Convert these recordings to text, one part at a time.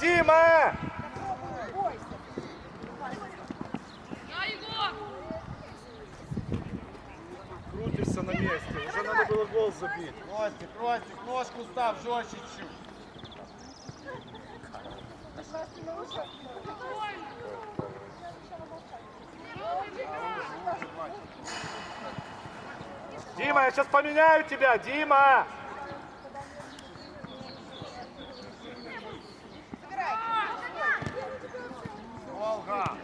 Дима! Крутишься на месте, уже надо было гол забить. Костик, Костик, ножку став жестче чуть. Дима, я сейчас поменяю тебя, Дима! Волга.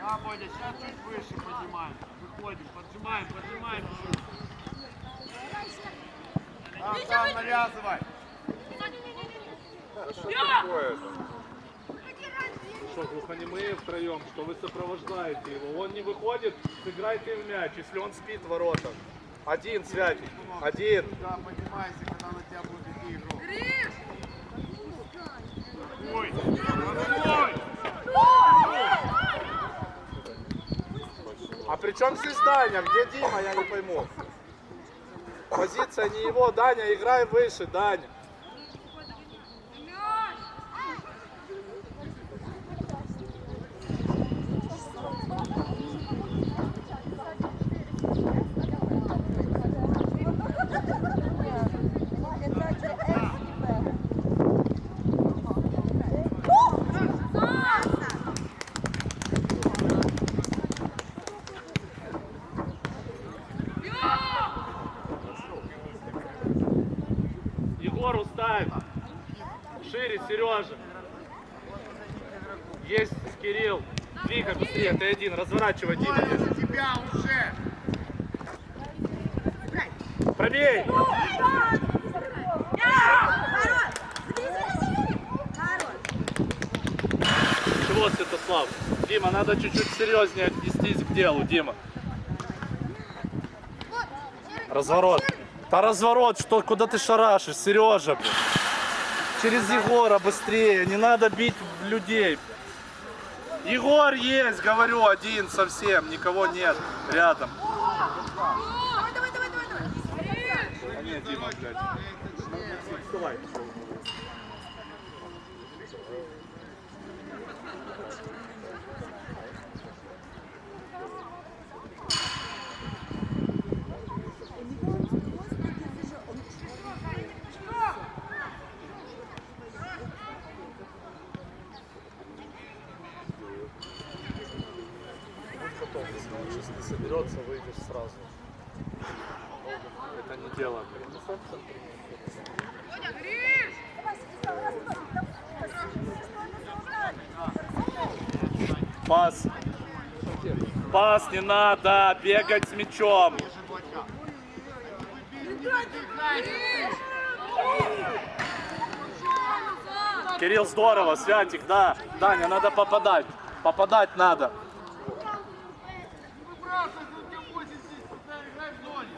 Да, Бодя, сейчас чуть выше поднимаем. Выходим, поджимаем, поджимаем чуть. Там, там, навязывай. Что, втроем, что вы сопровождаете его? Он не выходит, сыграйте в мяч, если он спит в воротах. Один, Святик, один. Да, поднимайся, когда на тебя будет идти игрок. Ой, ой. А при чем здесь Даня? Где Дима, я не пойму. Позиция не его, Даня, играй выше, Даня. Есть, Кирилл. Двигай быстрее, ты один, разворачивай, Дима. За тебя уже. Пробей! Чего, Святослав? Дима, надо чуть-чуть серьезнее отнестись к делу, Дима. Разворот. Да разворот, что, куда ты шарашишь, Сережа, блин. Через Егора быстрее, не надо бить людей. Егор есть, говорю, один совсем, никого нет рядом. А нет, Дима, блядь. Вставай. Потом, если он сейчас не соберется, выйдешь сразу. Это не дело. Пас. Пас не надо, бегать с мячом. Кирилл, здорово, Святик, да. Даня, надо попадать. Попадать надо. Выбрасывай, за тебя 8 здесь, играй в зоне.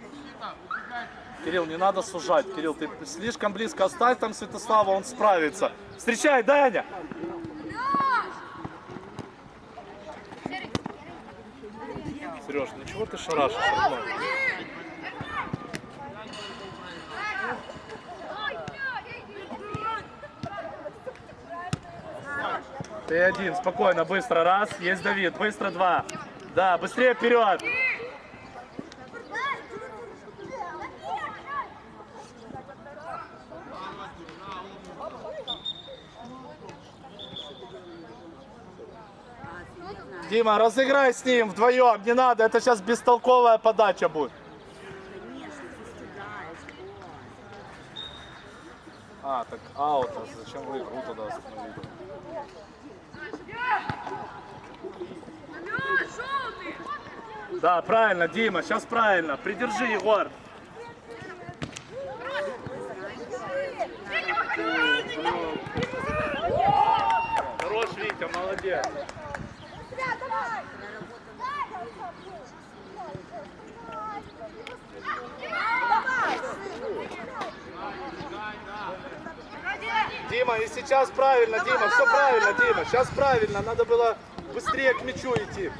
Никита, убегайте. Кирилл, не надо сужать. Кирилл, ты слишком близко оставь там Святослава, он справится. Встречай, Даня! берешь? Ну чего ты шарашишь? Роман? Ты один, спокойно, быстро, раз, есть Давид, быстро, два. Да, быстрее вперед! Дима, разыграй с ним вдвоем, не надо, это сейчас бестолковая подача будет. А, так аут, а зачем вы игру тогда остановили? Да, правильно, Дима, сейчас правильно. Придержи, Егор. Хорош, Витя, молодец. Дима, и сейчас правильно, Дима, все правильно, Дима, сейчас правильно, надо было быстрее к мячу идти.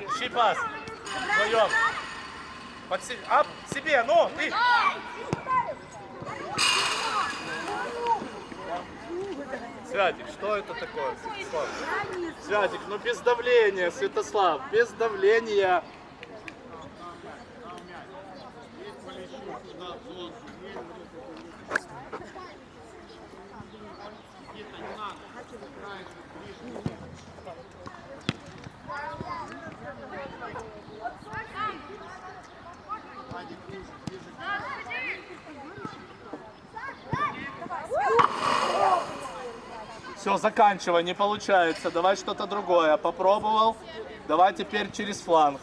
Ищи пас. Вдвоем. Под се- себе, ну, ты. Святик, что это такое? Святик, ну без давления, Святослав, без давления. Все, заканчивай, не получается. Давай что-то другое. Попробовал. Давай теперь через фланг.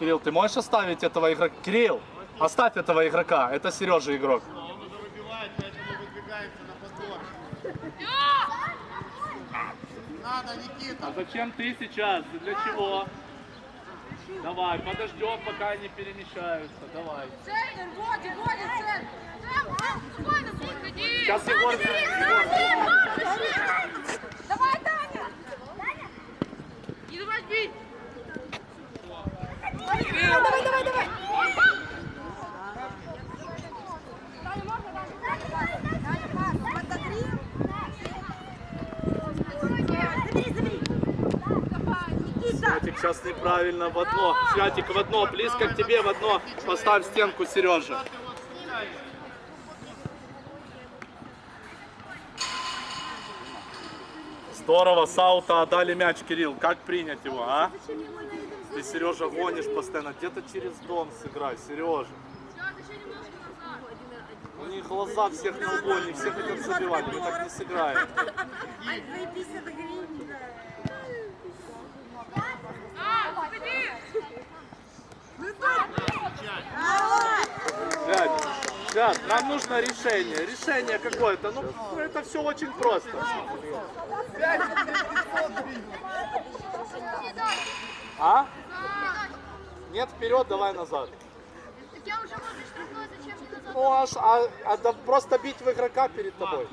Кирилл, ты можешь оставить этого игрока? Кирилл, оставь этого игрока. Это Сережа игрок. Он уже выбивает, поэтому выдвигаемся на подбор. Надо, Никита. А зачем ты сейчас? Для чего? Давай, подождем, пока они перемещаются. Давай. Центр, Водя, Водя, центр. Подходи. Сейчас Егор... Давай, Таня. Не давай бить. Давай, давай, давай. Таня, можно, Таня? Таня, пас. Отогри. Забери, забери. Давай, Никита. Святик сейчас неправильно в одно. Святик в одно, близко к тебе в одно. Поставь стенку, Сережа. Здорово, Саута отдали мяч, Кирилл. Как принять его, а? Ты, Сережа, гонишь постоянно. Где-то через дом сыграй, Сережа. У них глаза всех на лбу, все хотят забивать. Мы так не сыграем. Свят, Свят, нам нужно решение. Решение какое-то. Ну, это все очень просто. А? Нет, вперед, давай назад. Так я уже возле штрафной, зачем мне назад? Ну, аж, а, а да просто бить в игрока перед тобой.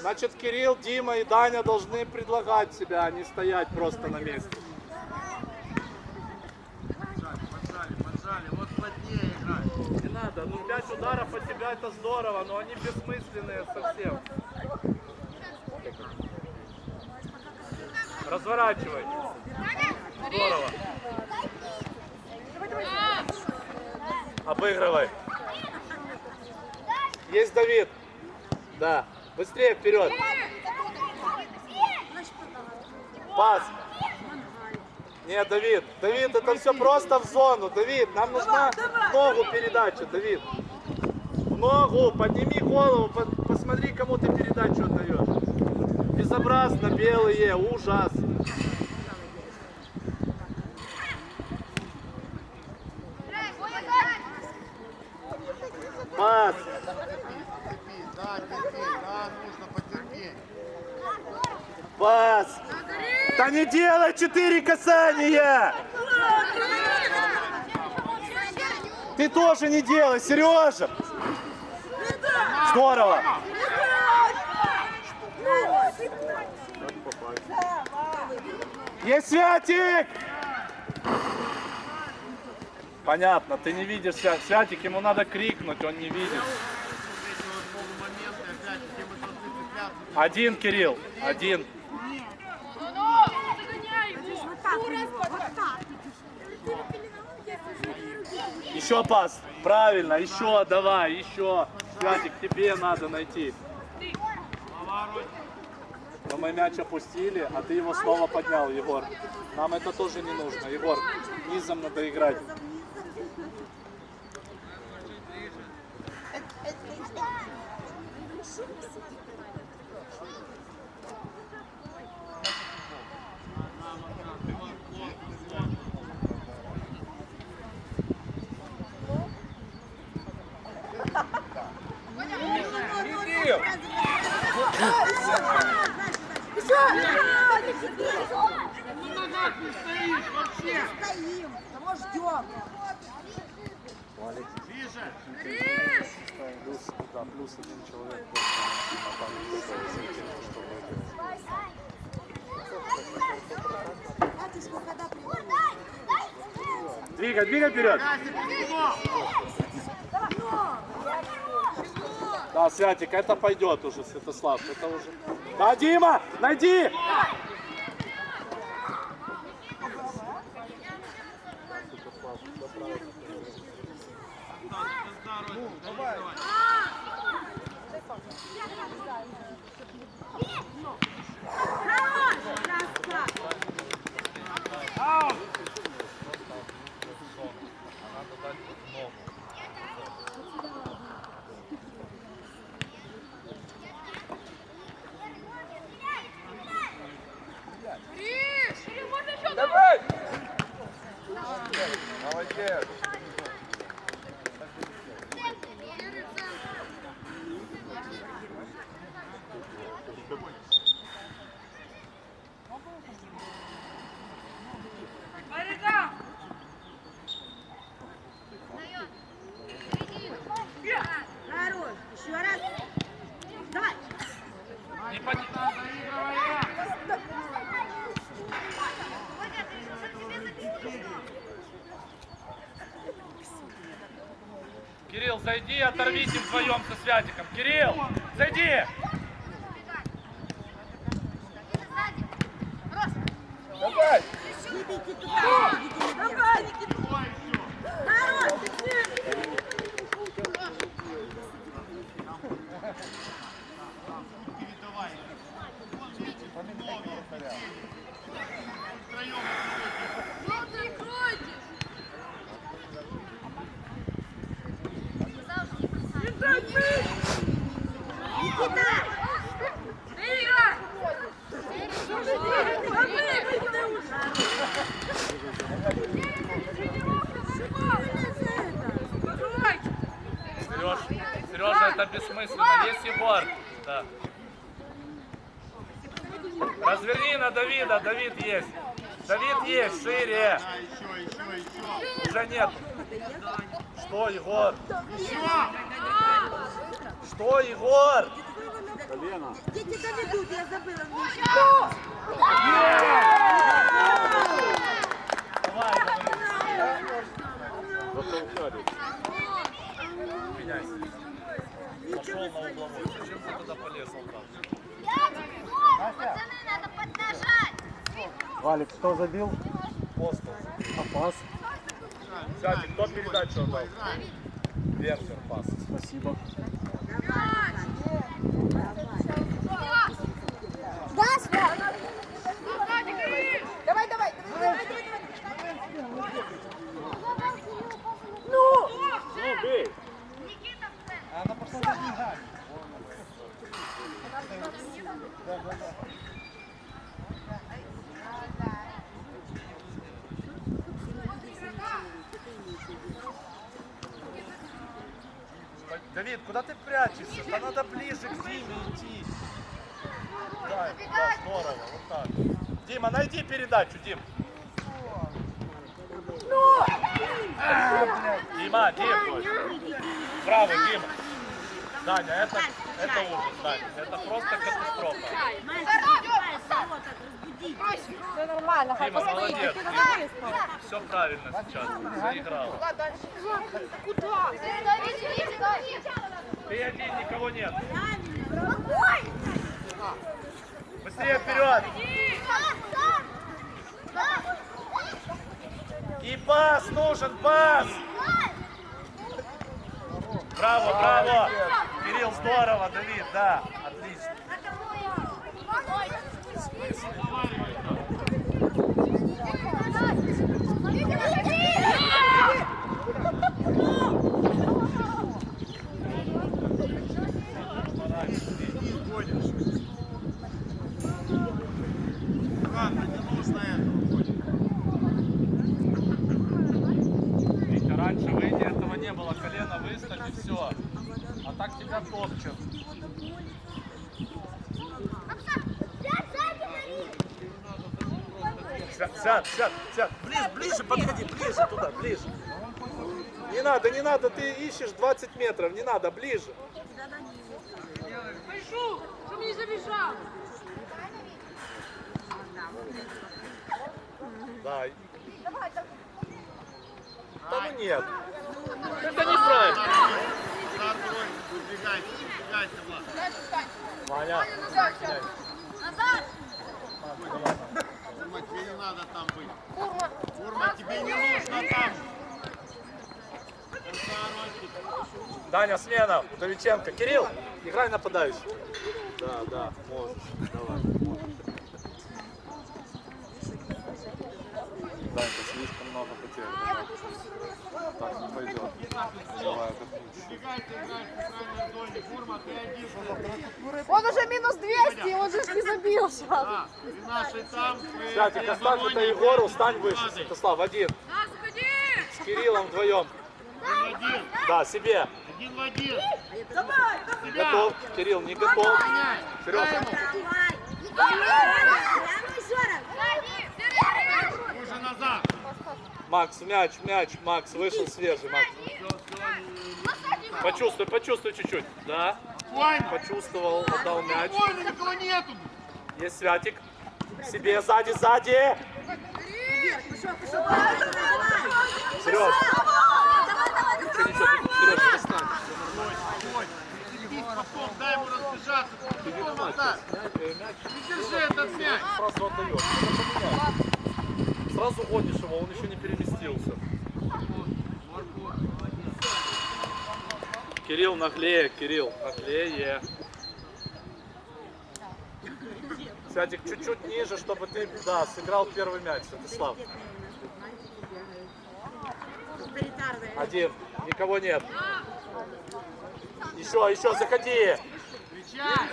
Значит, Кирилл, Дима и Даня должны предлагать себя, а не стоять просто на месте. Надо, ну 5 ударов от тебя это здорово, но они бессмысленные совсем. Разворачивай. Здорово. Обыгрывай. Есть Давид. Да. Быстрее вперед. Пас. Нет, Давид. Давид, это все просто в зону. Давид, нам нужна в ногу передача, Давид. В ногу, подними голову, по- посмотри, кому ты передачу отдаешь. Безобразно белые, ужас. Пас. Терпи, да, терпи, да, нужно Пас! Да не делай четыре касания! Ты тоже не делай, Сережа! Здорово! Есть Святик! Понятно, ты не видишь Свя- Святик, ему надо крикнуть, он не видит. Один, Кирилл, один. Еще пас. Правильно, еще, давай, еще. Святик, тебе надо найти. Но мы мяч опустили, а ты его снова поднял, Егор. Нам это тоже не нужно. Егор, низом надо играть. Ну назад не стоишь вообще. Стоим, того ждем. Ближе. Плюс, да, плюс один человек. Батюшка, когда приходит? Двигай, двигай вперед. Да, Святик, это пойдет уже, Святослав. Это уже. Да, Дима, найди! Давай. Аут. Давай! Молодец! Хорош. Еще раз. Давай. Не под... Кирилл, зайди, оторвите вдвоем со Святиком. Кирилл, зайди! Давай! Идите туда. Идите наверх. Хорош. Передавай. Никита. Сереж, Сережа, это бессмысленно. Есть Егор. Да. Разверни на Давида, Давид есть. Давид есть, шире. Да, еще, еще, еще. Уже нет. Что, Егор? Что, Егор? Дети доведут, я забыла. Давай, Меняйся. Пошел на угловой. Зачем ты туда полез, Алтан? Пацаны, надо поднажать. Валик, кто забил? Постол. А пас? Сядь, кто передачу отдал? Вертер пас. Спасибо. Давай, давай, давай, давай, давай. Давид, куда ты прячешься? Да надо ближе к Диме идти. Да, да, здорово, вот так. Дима, найди передачу, Дим. Дима, Дим, Браво, Дима. Даня, это, это ужас, Даня. Это просто катастрофа. Все нормально, Дима, молодец. Дима. Все правильно сейчас. Заиграл. Куда? Ты один, никого нет. Быстрее вперед. И пас нужен, пас. Браво, браво. Кирилл, здорово, Давид, да. Отлично. Ладно, не нужно этого. Витя, раньше выйди, этого не было. Колено выставь и все. А так тебя топчет. Сядь, сядь, сядь, сядь. Ближе, ближе подходи, ближе туда, ближе. Не надо, не надо, ты ищешь 20 метров, не надо, ближе. Пишу, що мені забіжав. Да. Да ну нет. Это неправильно. Убегайте, убегайте, Влад. Ваня. Назад! Урма, тебе не надо там быть. Урма, тебе не нужно там. Даня, смена. Удовиченко. Кирилл, играй нападающий. Да, да, можешь. Давай, можешь. Данька, слишком потерь. Так не пойдет. Давай, один. Он уже минус 200, он же не забил сейчас. Да, и наши там. Святик, при оставь обороне это Егору, стань выше. Святослав, один. С Кириллом вдвоем. Один в один. Да, себе. Один в один. Готов. Кирилл, не готов. Сережа. Уже назад. Макс, мяч, мяч, Макс, вышел свежий, Макс. Почувствуй, почувствуй чуть-чуть. Да, почувствовал, отдал мяч. Никого нету. Есть Святик. Себе, сзади, сзади. Сереж, дай ему разбежаться. Не держи этот мяч. Сразу отдаешь. Сразу его, он еще не переместился. Кирилл наглее, Кирилл, наглее. Святик, чуть-чуть ниже, чтобы ты, да, сыграл первый мяч, Святослав. Один, никого нет. Еще, еще, заходи. Встречай.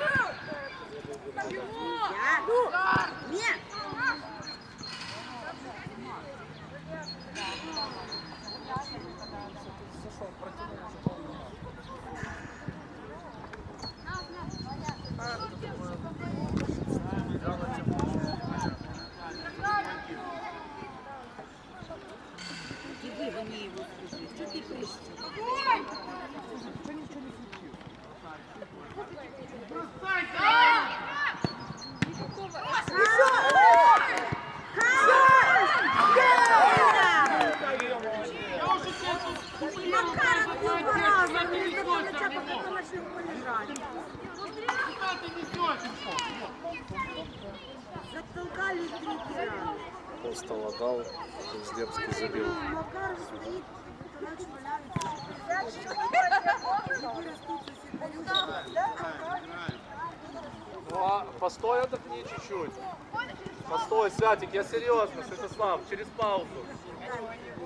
Я уже тебе тут купил, молодец, куда ты несешь его? Куда ты несешь его? Затолкали три раза. Постол отдал, Уздебский забил. Макар стоит, врач валяется. Ну, а постой, отдохни чуть-чуть. Постой, Святик, я серьезно, Святослав, через паузу.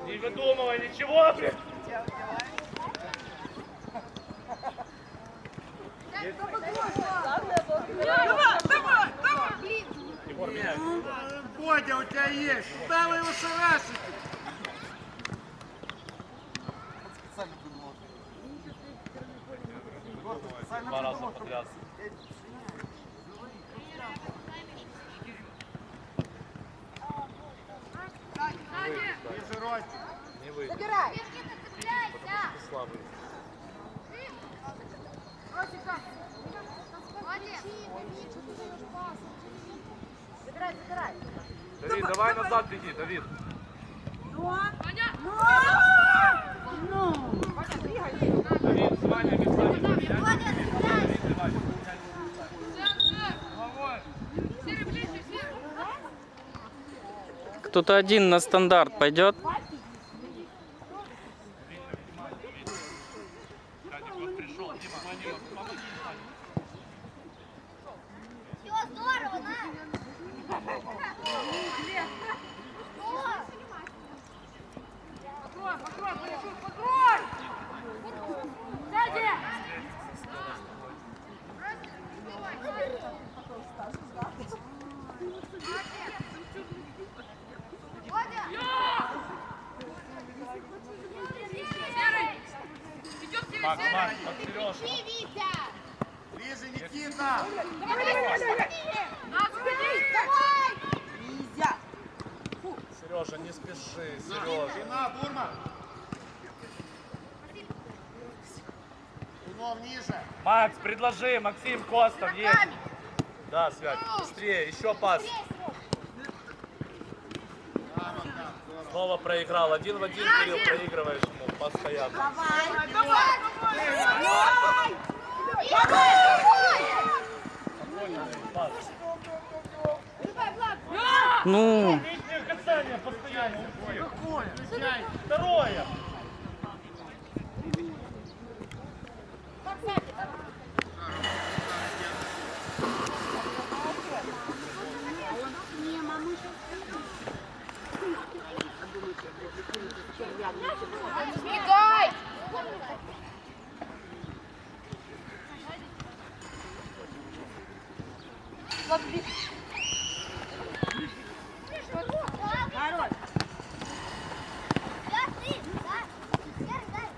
Не выдумывай ничего, меняй. Бодя, у тебя есть. Вы его шарашите? Два раза подряд. Забирай. Слабый. Забирай, забирай. Давид, давай назад беги, Давид. Ну, ну, ну. Давид, с давай. Кто-то один на стандарт пойдет. Кадик, вот пришел, Дима, Ваня, помоги, Ваня. Все здорово, на. Покрой, покрой, Полищук, покрой! Сзади! Макс, Макс, под Сережку. Ближе, Никита. Нельзя. Сережа, не спеши, Сережа. Спина, Бурман. Кунов ниже. Макс, предложи, Максим Костов, есть. Да, Свят, быстрее, еще пас. Снова проиграл. Один в один, Кирилл, проигрываешь постоянно. Давай. Ну, Лишнее касание постоянно. Второе. Бегай! Хорош.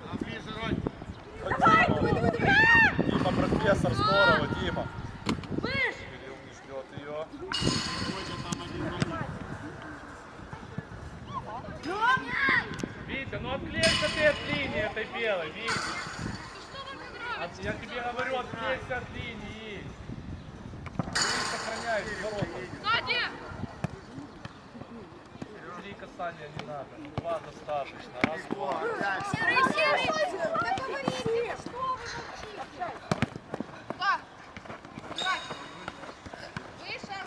А ближе, Ростик. Дима, профессор, здорово, Дима. Кирилл не ждет ее. Витя, ну отклейся ты от Витя. От- Я тебе говорю, отклейся от линии. Ты сохраняешь ворота. Три касания не надо. Два достаточно. Раз, два. Серый, серый! Договорите! Что вы молчите?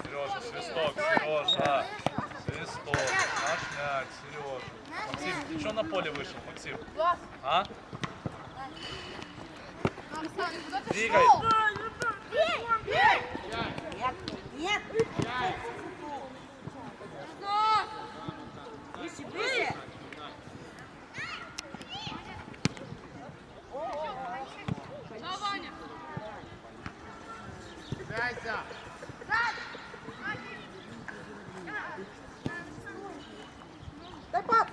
Сережа, свисток, Сережа. Свисток. Наш мяч, Сережа. Максим, ты что на поле вышел, Максим? А? Двигай. Нет. Выше, выше. На, Ваня! Кидайся. Дай пас.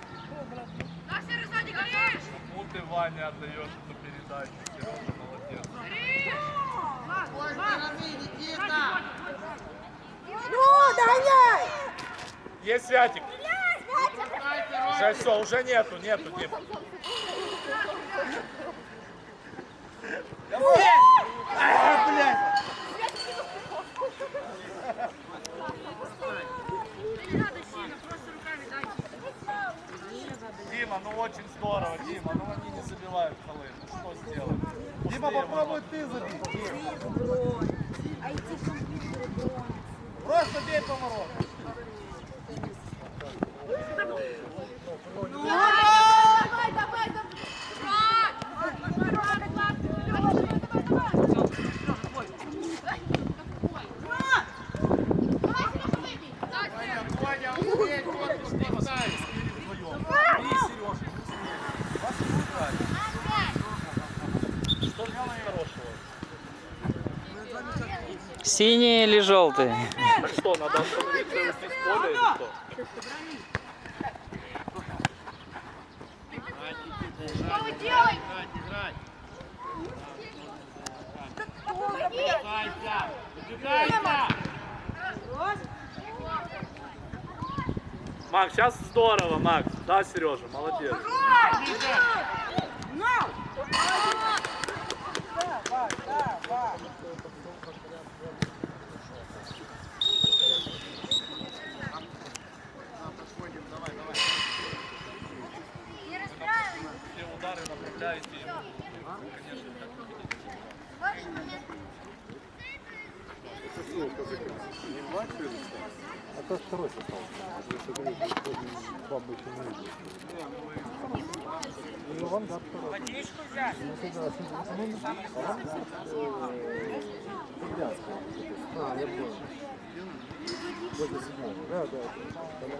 На, Серый, сзади горишь! Кому ты, Ваня, отдаешь эту передачу? Сережа, молодец. С той стороны, Никита. Ну, догоняй. Есть Святик. Уже все, уже нету, нету, Дима. Не надо сильно, просто руками дайте. Дима, ну очень здорово, Дима, ну они не забивают голы. Ну что сделать? Дима, попробуй ворота. ты забить. Просто бей по Синие или желтые? Что, надо! Макс, сейчас здорово, Макс. Да, Сережа, молодец. No! Это второй состав. Если говорить, бабы еще не видели. Ну, Иван, да, второй. Ну, тогда, ну, а, э, Бердянская. А, я понял. Возле седьмого. Да, да. Там,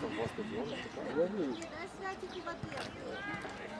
там два стадиона. Я не вижу. Дай святики воды.